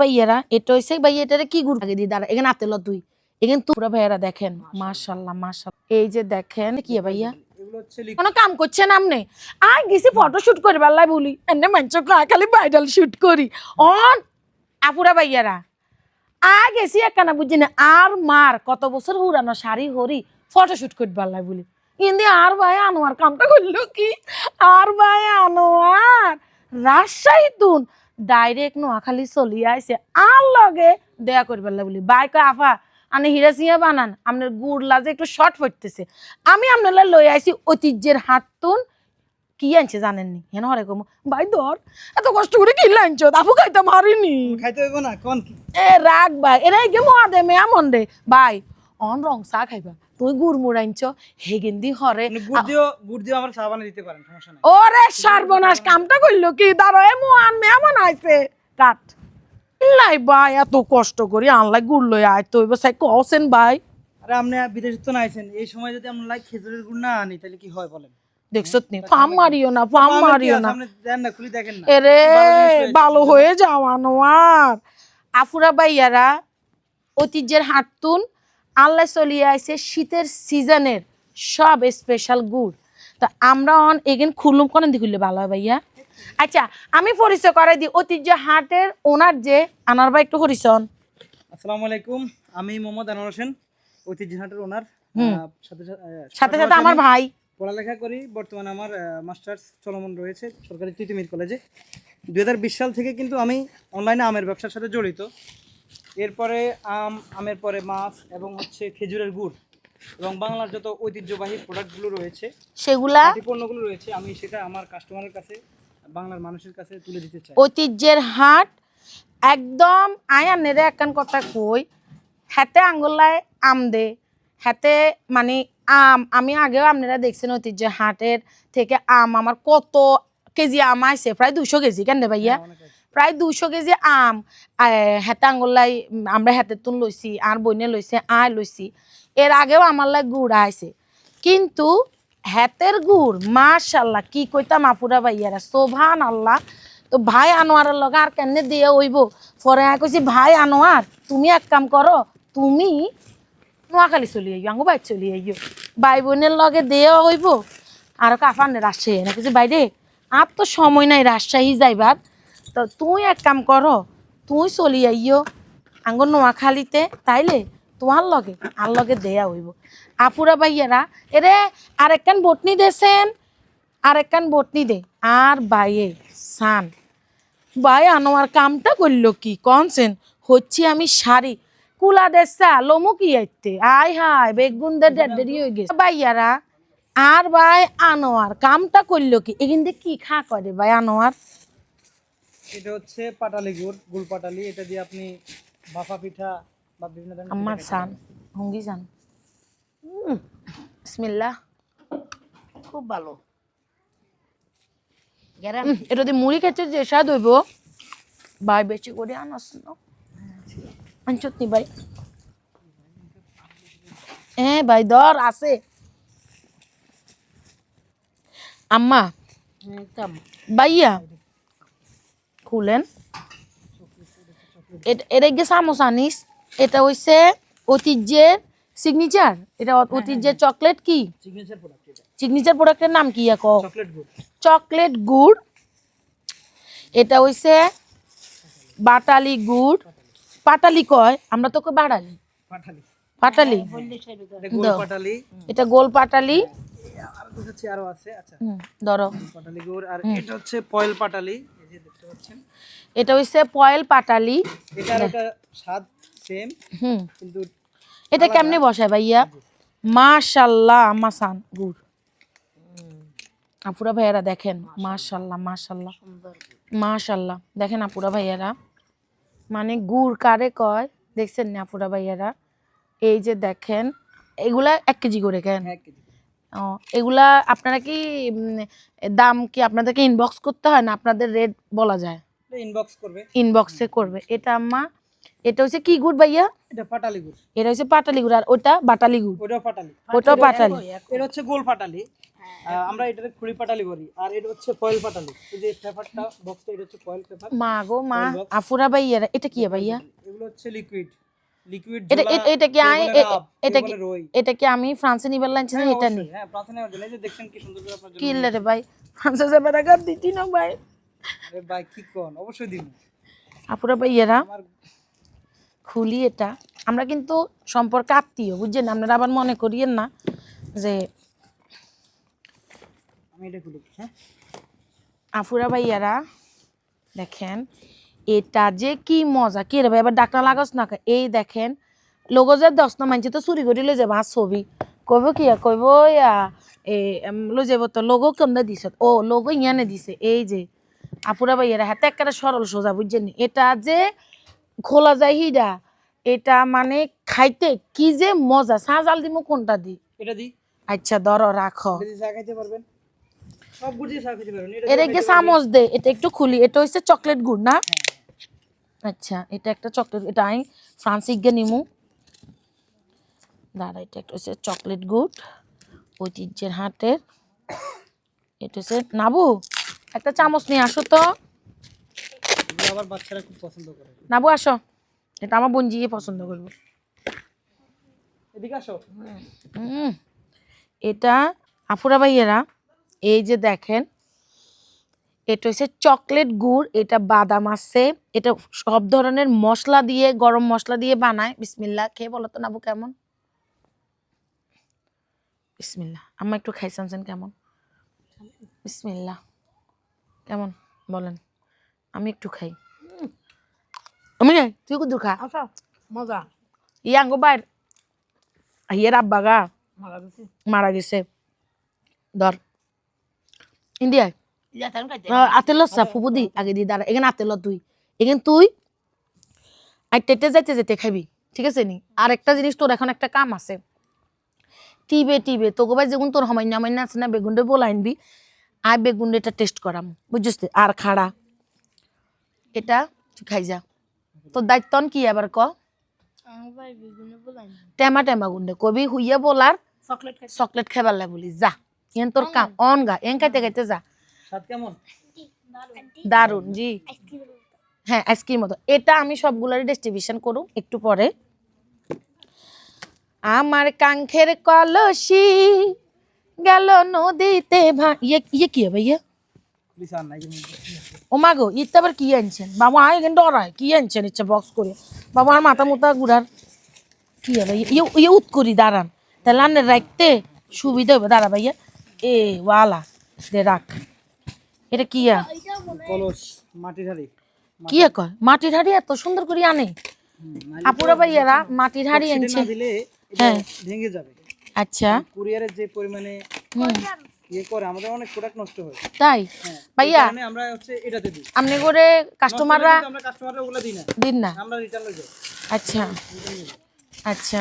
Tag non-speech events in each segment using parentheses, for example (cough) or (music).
ভাইয়ারা এটা হইছে এটারে কি গুড় আগে দি দাঁড়া এখানে আতে ল তুই এখানে তোরা ভাইয়ারা দেখেন মাশাল্লাহ মাশাল্লাহ এই যে দেখেন কি ভাইয়া? কোনো কাম করছে না আমনে। গেছি ফটো শুট করি বলি। এনে খালি ভাইরাল শুট করি। অন আপুরা ভাইয়ারা আ গেছি একখানা বুঝছি না। আর মার কত বছর হুরানো শাড়ি হরি ফটো শুট করি পারলাই বলি। কিন্তু আর ভাই আনোয়ার কামটা করল কি? আর ভাই আনোয়ার রাজশাহী তুন ডাইরেক্ট নোয়াখালী চলি আইছে। আর লগে দেয়া করি পারলাই বলি। বাই কয় আফা আনে হিরা সিংহা বানান। আপনার গুড় লাজে একটু শর্ট পড়তেছে আমি আপনার লই আইছি ঐতিহ্যের হাত তুন কি আনছে জানেননি? হেন হরে কম ভাই ধর এত কষ্ট করে কি লাইনছ আপু খাইতে মারিনি। খাইতে হইব না কোন? এ রাগ ভাই। এরা গে মহা দে মেয়া মন রে ভাই অন রং চা খাইবা তুই গুড় মুড় আনছ হেগেন্দি হরে। গুড় দিও গুড় দিও আমার চা বানিয়ে দিতে পারেন সমস্যা নাই। ওরে সর্বনাশ কামটা করল কি? দাঁড়ো এ মোহান মেয়া বানাইছে কাট। লাই ভাই এত কষ্ট করি আনলাই গুড় লই আয় তো এবার সাই কসেন ভাই। আরে আপনি বিদেশে তো না আইছেন এই সময় যদি আমরা লাইক খেজুরের গুড় না আনি তাহলে কি হয় বলেন? দেখছ নি ফাম মারিও না কি মারিও না। এরে ভালো হয়ে যাওয়ানো আর আফুরা বাইয়ারা ঐতিহ্যের হাটতুন আল্লাহ চলিয়ে আইছে শীতের সিজনের সব স্পেশাল গুড়। তা আমরা অন এগেন খুলুম কোন দিকে খুললে ভালো হয় ভাইয়া? আচ্ছা আমি পরিচয় করাই দিই ঐতিহ্য হাটের ওনার যে আনার ভাই একটু হরিচন আসসালামু আলাইকুম আমি মোহাম্মদ আনোয়ার হোসেন ঐতিহ্য হাটের ওনার। সাথে সাথে সাথে সাথে আমার ভাই। পড়ালেখা করি বর্তমানে আমার মাস্টার্স চলমান রয়েছে সরকারি তিতুমির কলেজে। দুই হাজার বিশ সাল থেকে কিন্তু আমি অনলাইনে আমের ব্যবসার সাথে জড়িত। এরপরে আম আমের পরে মাছ এবং হচ্ছে খেজুরের গুড় এবং বাংলার যত ঐতিহ্যবাহী প্রোডাক্টগুলো রয়েছে সেগুলা পণ্যগুলো রয়েছে আমি সেটা আমার কাস্টমারের কাছে বাংলার মানুষের কাছে তুলে দিতে চাই ঐতিহ্যের হাট একদম আয়ানের একখান কথা কই হাতে আঙ্গুলায় আম দে হাতে মানে আম আমি আগেও আপনারা দেখছেন ঐতিহ্য হাটের থেকে আম আমার কত কেজি আম আইছে প্রায় দুশো কেজি কেন রে ভাইয়া আছে। প্রায় দুশো কেজি আম হেতে আঙ্গুলাই আমরা হাতে তুন লইছি, আর বইনে লইছে, আয় লইছি। এর আগেও আমার লাই গুড় আইছে। কিন্তু হেতের গুড়, মাশাল্লাহ, কি কইতাম আপুরা ভাইয়ারা সোভান আল্লাহ তো ভাই আনোয়ারের লগে আর কেনে দিয়ে হইব? পরে আয় কইছি, ভাই আনোয়ার, তুমি এক কাম করো, তুমি নোয়াখালী চলি আইও আঙ্গো বাইর চলি আইও ভাই বোনের লগে দেওয়া হইব? আর কাফান রাজশাহী না। কিছু বাইরে আর তো সময় নাই রাজশাহী যাইবার। তো তুই এক কাম করো, তুই চলি আইও আঙ্গ নোয়াখালীতে তাইলে তোমার লগে আর লগে দেয়া হইব। আপুরা ভাইয়ারা, এরে আর একখান বটনি দেছেন আর একখান বটনি দে। আর বাইয়ে, সান। বাই আনোয়ার কামটা করল কি? কনসেন হচ্ছে আমি শাড়ি। কুলা দেশা লমু কি আইতে? আয় হায়, বেগুন দে দেরি হয়ে গেছে। ভাইয়ারা, আর ভাই, আনোয়ার কামটা করল কি? এখান থেকে কি খা করে ভাই, আনোয়ার? এটা হচ্ছে পাটালি গুড় গুড় পাটালি। এটা দিয়ে আপনি বাফা পিঠা বা বিভিন্ন ধরনের আমার সান। হঙ্গি সান বিসমিল্লাহ। খুব ভালো। এটা দিয়ে মুড়ি খেতে যে স্বাদ হইব ভাই বেশি করে আনাস না। আনচতনি ভাই। হ্যাঁ ভাই দর আছে। আম্মা একদম ভাইয়া খুলেন এটা গিয়ে সামোসা আনিস। এটা হইছে ঐতিহ্যের সিগনেচার এটা ঐতিহ্যের চকলেট কি? সিগনেচার প্রোডাক্ট এটা। সিগনেচার প্রোডাক্টের নাম কি এক চকলেট গুড়। এটা হইছে বাটালি গুড়। পাটালি কয়? আমরা তোকে বাড়ালি। পাটালি। পাটালি। এটা গোল পাটালি। এটা গোল পাটালি। আর দেখাচ্ছি আরও আছে আচ্ছা। ধরো। পাটালি গুড় আর এটা হচ্ছে পয়েল পাটালি। যে দেখতে পাচ্ছেন। এটা হইছে পয়েল পাটালি। এটার একটা স্বাদ সেম হুম। কিন্তু এটা কেমনে বসায় ভাইয়া? মাশাল্লাহ মাসান গুড়। আপুরা ভাইয়ারা দেখেন মাশাল্লাহ মাশাল্লাহ। মাশাল্লাহ। দেখেন আপুরা ভাইয়ারা। মানে গুড় কারে কয়? দেখছেন না আপুরা ভাইয়ারা? এই যে দেখেন এগুলা এক কেজি করে কেন? এক কেজি ও এগুলা আপনারা কি দাম কি আপনাদেরকে ইনবক্স করতে হয় না আপনাদের রেট বলা যায়? ইনবক্স করবে। ইনবক্সে করবে। এটা আম্মা এটা হচ্ছে কি গুড় ভাইয়া? এটা পাটালি গুড়। এটা হচ্ছে পাটালি গুড় আর ওটা বাটালি গুড়। ওটাও পাটালি। ওটাও পাটালি এটা হচ্ছে গোল পাটালি। আমরা এটাতে খুঁড়ি পাটালি বলি আর এটা হচ্ছে ফয়েল পাটালি। এই যে পেপারটা বক্সটা এটা হচ্ছে ফয়েল পেপার মা গো মা। আফুরা ভাইয়ারা এটা কি ভাইয়া? এগুলো হচ্ছে লিকুইড লিকুইড এটা এটা- এটা কি আই এ- এ- এটা কি এটা কি আমি ফ্রান্সে নিবার হ্যাঁ, এটা নি হ্যাঁ প্রাচীন জন্য এই দেখছেন কি সুন্দর করে আপনার জন্য কি রে ভাই? ফ্রান্সে যাবে টাকা দিতি না ভাই। আরে ভাই কি কোন? অবশ্যই দিন আপুরা ভাইয়ারা আমার খুলি এটা। আমরা কিন্তু সম্পর্কে আত্মীয় বুঝছেন? আপনারা আবার মনে করিয়েন না যে আমি এটা খুলি হ্যাঁ? আফুরা ভাইয়ারা দেখেন এটা যে কি মজা কি রে ভাই? এবার ডাক্তার লাগাস না কা? এই দেখেন লোগো যে দশ না মানছে তো চুরি করে লই যাব আর ছবি। কইব কি কইব ইয়া এ লই যাব তো। লোগো কেমনে দিছে? ও লোগো ইয়ানে দিছে? এই যে আপুরা ভাইয়ারা হাতে একটা সরল সোজা বুঝছেন নি? এটা যে খোলা যায় হিডা এটা মানে খাইতে কি যে মজা। সাজাল দিমু কোনটা দি? এটা দি। আচ্ছা ধরো রাখো খাইতে পারবেন। কি চামচ দে এটা একটু খুলি। এটা হচ্ছে চকলেট গুড় না? আচ্ছা এটা একটা চকলেট এটা আমি ফ্রান্সিক গে নিমু। দাঁড়া এটা একটা হচ্ছে চকলেট গুড় ঐতিহ্যের হাটের এটা হচ্ছে নাবু একটা চামচ নিয়ে আসো তো। আবার বাচ্চারা খুব পছন্দ করে। নাবু আসো। এটা আমার বোন জিয়ে পছন্দ করব। এদিকে আসো। এটা আফুরা ভাইয়েরা এই যে দেখেন এটা হচ্ছে চকলেট গুড় এটা বাদাম আছে। এটা সব ধরনের মশলা দিয়ে গরম মশলা দিয়ে বানায়। বিসমিল্লা খেয়ে বলো তো নাবু কেমন? বিসমিল্লা আম্মা একটু খাইছেন কেমন? বিসমিল্লা কেমন? বলেন। আমি একটু খাই। আমি খাই। তুই কুদু খা? আচ্ছা মজা। ইয়াঙ্গো বাইর ইয়ের আব্বা গা। মারা গেছে। মারা গেছে। ধর। ইন্ডিয়ায়। ইয়া তাই খাইতে আতে আগে দিয়ে দাঁড়া এখানে আতে ল তুই এখানে তুই আইতে যাইতে যেতে খাবি ঠিক আছে নি আর একটা জিনিস তোর এখন একটা কাম আছে টিবে টিবে তোকে ভাই যেগুন তোর হমাইনা হমাইনা আছে না বেগুনটা বলে আনবি আর বেগুন এটা টেস্ট করাম বুঝছিস? আর খাড়া এটা খাই যা তোর দায়িত্ব কি আবার ক টেমা টেমা গুন্ডে কবি হুইয়া বলার চকলেট চকলেট খাইবার লাই বলি যা এন তোর কাম অন গা এন খাইতে খাইতে যা স্বাদ কেমন? দারুণ জি। হ্যাঁ আইসক্রিম মতো। এটা আমি সবগুলোরই ডিস্ট্রিবিউশন করুম একটু পরে। আমার কাঙ্খের কলসি গেল নদীতে ভা ইয়ে ইয়ে কি হবে ইয়ে। ও মা গো ইতে আবার কি আনছেন? বাবা আয় এখানে ডরায় কি আনছেন? ইচ্ছা বক্স করে। বাবা আর মাথা মুতা গুড়ার কি হবে? ইয়ে ইয়ে উত করি দাঁড়ান। তাহলে রাখতে সুবিধা হবে। দাঁড়া ভাইয়া। এ ওয়ালা দে রাখ। এটা কি কলস মাটির হাড়ি। কি কয়? মাটির হাড়ি এত সুন্দর করে আনে। আপুরা ভাইয়ারা মাটির হাড়ি আনছে। হ্যাঁ। ভেঙে যাবে। আচ্ছা। কুরিয়ারের যে পরিমাণে ইয়ে করে আমাদের অনেক প্রোডাক্ট নষ্ট হয়। তাই? হ্যাঁ ভাইয়া আমরা হচ্ছে এটাতে দিই। আপনি করে কাস্টমাররা আমরা কাস্টমাররা ওগুলো দিই না। দিন না। আমরা রিটার্ন যাই আচ্ছা। আচ্ছা।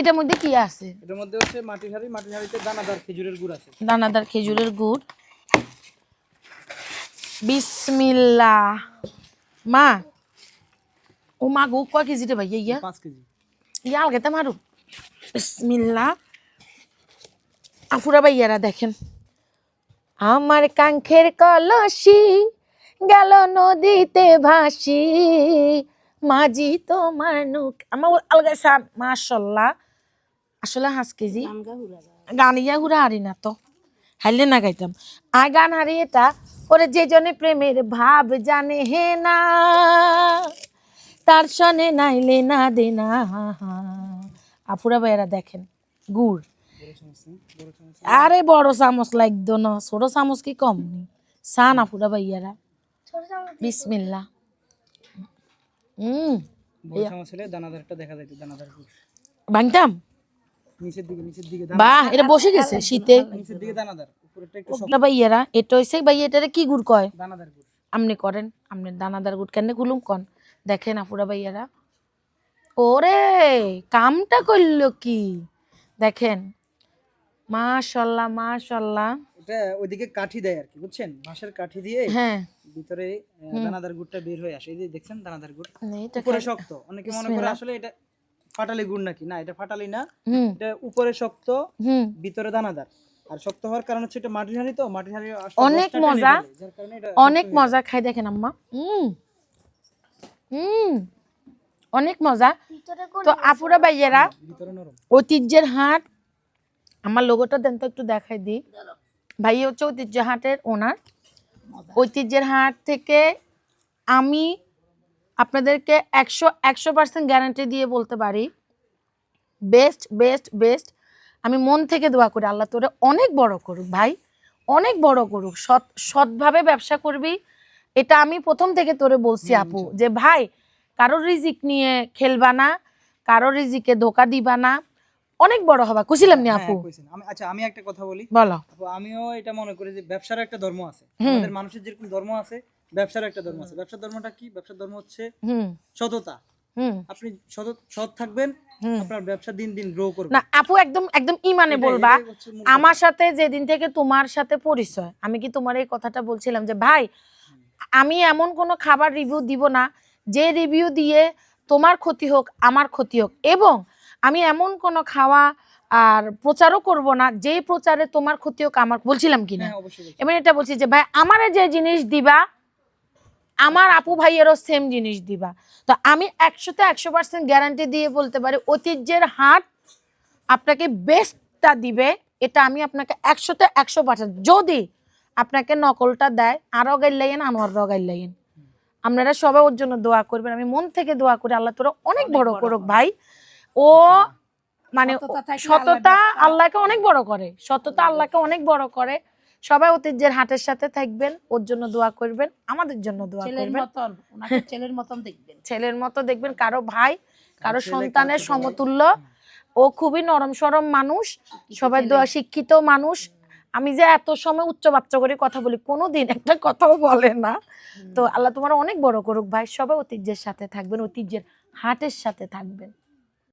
এটার মধ্যে কি আছে? এটার মধ্যে হচ্ছে মাটির হাড়ি মাটির হাড়িতে দানাদার খেজুরের গুড় আছে। দানাদার খেজুরের গুড়। বিসমিল্লা মা ও মা গো কয় কেজিটা ভাইয়া ইয়া পাঁচ কেজি ইয়া আলগাতে মারু বিসমিল্লা আফুরা ভাইয়ারা দেখেন আমার কাঙ্খের কলসি গেল নদীতে ভাসি মাঝি তোমার নুক আমার আলগা সান মাশাল্লাহ আসলে হাঁস কেজি আমগা হুরা ইয়া হারি না তো হাইলে না গাইতাম। আর গান হারি এটা ওরে যে জনে প্রেমের ভাব জানে হে না তার সনে নাইলে না দে না। আপুরা ভাইয়েরা দেখেন গুড়। আরে বড় চামচ লাগতো না ছোট চামচ কি কম নি? সান আপুরা ভাইয়ারা। বিসমিল্লা হুম বড় চামচ হলে দানাদারটা দেখা যাইতো দানাদার গুড়। ভাঙতাম নিচের দিকে নিচের দিকে বাহ এটা বসে গেছে শীতে। নিচের দিকে দানাদার উপরেরটা একটু ওগুলা ভাইয়ারা এটা হইছে ভাইয়া এটারে কি গুড় কয়? দানাদার গুড়। আমনে করেন আমনে দানাদার গুড় কেন কুলুম কন? দেখেন আপুরা ভাইয়ারা। ওরে কামটা করল কি? দেখেন মাশাল্লাহ মাশাল্লাহ। এটা ওইদিকে কাঠি দেয় আর কি বুঝছেন? বাঁশের কাঠি দিয়ে হ্যাঁ। ভিতরে দানাদার গুড়টা বের হয়ে আসে। এই যে দেখছেন দানাদার গুড়? উপরে শক্ত। অনেকে মনে করে আসলে এটা ফাটালি গুড় নাকি? না এটা ফাটালি না। এটা উপরে শক্ত ভিতরে দানাদার। আর শক্ত হওয়ার কারণ হচ্ছে এটা মাটির হাঁড়ি তো মাটির হাঁড়ি অনেক মজা। অনেক মজা। খাই দেখেন আম্মা। হুম। হুম। অনেক মজা। তো আপুরা ভাইয়েরা ঐতিহ্যের হাট আমার লোগোটা দেন তো একটু দেখাই দিই। ভাই হচ্ছে ঐতিহ্য হাটের ওনার ঐতিহ্যের হাট থেকে আমি আপনাদেরকে একশো একশো পার্সেন্ট গ্যারান্টি দিয়ে বলতে পারি বেস্ট বেস্ট বেস্ট আমি মন থেকে দোয়া করি আল্লাহ তোরে অনেক বড় করুক ভাই অনেক বড় করুক সৎ সৎভাবে ব্যবসা করবি এটা আমি প্রথম থেকে তোরে বলছি আপু যে ভাই কারও রিজিক নিয়ে খেলবা না কারও রিজিকে ধোকা দিবা না অনেক বড় হবা কুছিলাম নি হ্যাঁ, আপু? আচ্ছা আমি একটা কথা বলি। বলো। আমিও এটা মনে করি যে ব্যবসার একটা ধর্ম আছে। আমাদের মানুষের যেরকম ধর্ম আছে ব্যবসার একটা ধর্ম আছে। ব্যবসার ধর্মটা কি? ব্যবসার ধর্ম হচ্ছে সততা। আপনি সৎ থাকবেন আপনার ব্যবসা দিন দিন গ্রো করবে। না আপু একদম একদম ইমানে বলবা। আমার সাথে যেদিন থেকে তোমার সাথে পরিচয় আমি কি তোমার এই কথাটা বলছিলাম যে ভাই আমি এমন কোনো খাবার রিভিউ দিব না যে রিভিউ দিয়ে তোমার ক্ষতি হোক আমার ক্ষতি হোক এবং আমি এমন কোনো খাওয়া আর প্রচারও করব না যে প্রচারে তোমার ক্ষতি হোক আমার বলছিলাম কি না? হ্যাঁ। এমন এটা বলছি যে ভাই আমারে যে জিনিস দিবা আমার আপু ভাইয়েরও সেম জিনিস দিবা। তো আমি একশোতে একশো পার্সেন্ট গ্যারান্টি দিয়ে বলতে পারি ঐতিহ্যের হাট আপনাকে বেস্টটা দিবে এটা আমি আপনাকে একশোতে একশো পার্সেন্ট যদি আপনাকে নকলটা দেয় আরও গাইলাইন আনোয়ারও গাইলাইন আপনারা সবাই ওর জন্য দোয়া করবেন। আমি মন থেকে দোয়া করি আল্লাহ তোরা অনেক বড় করুক ভাই। ও মানে সততা আল্লাহকে অনেক বড় করে। সততা আল্লাহকে অনেক বড় করে। সবাই ঐতিহ্যের হাটের সাথে থাকবেন ওর জন্য দোয়া করবেন আমাদের জন্য দোয়া করবেন। মতন (laughs) ছেলের মতন দেখবেন। ছেলের মতো দেখবেন কারও ভাই কারও সন্তানের। সমতুল্য। ও খুবই নরম সরম মানুষ সবাই দোয়া শিক্ষিত মানুষ। আমি যে এত সময় উচ্চ বাচ্চা করে কথা বলি কোনোদিন একটা কথাও বলে না। তো আল্লাহ তোমার অনেক বড় করুক ভাই। সবাই ঐতিহ্যের সাথে থাকবেন ঐতিহ্যের হাটের সাথে থাকবেন।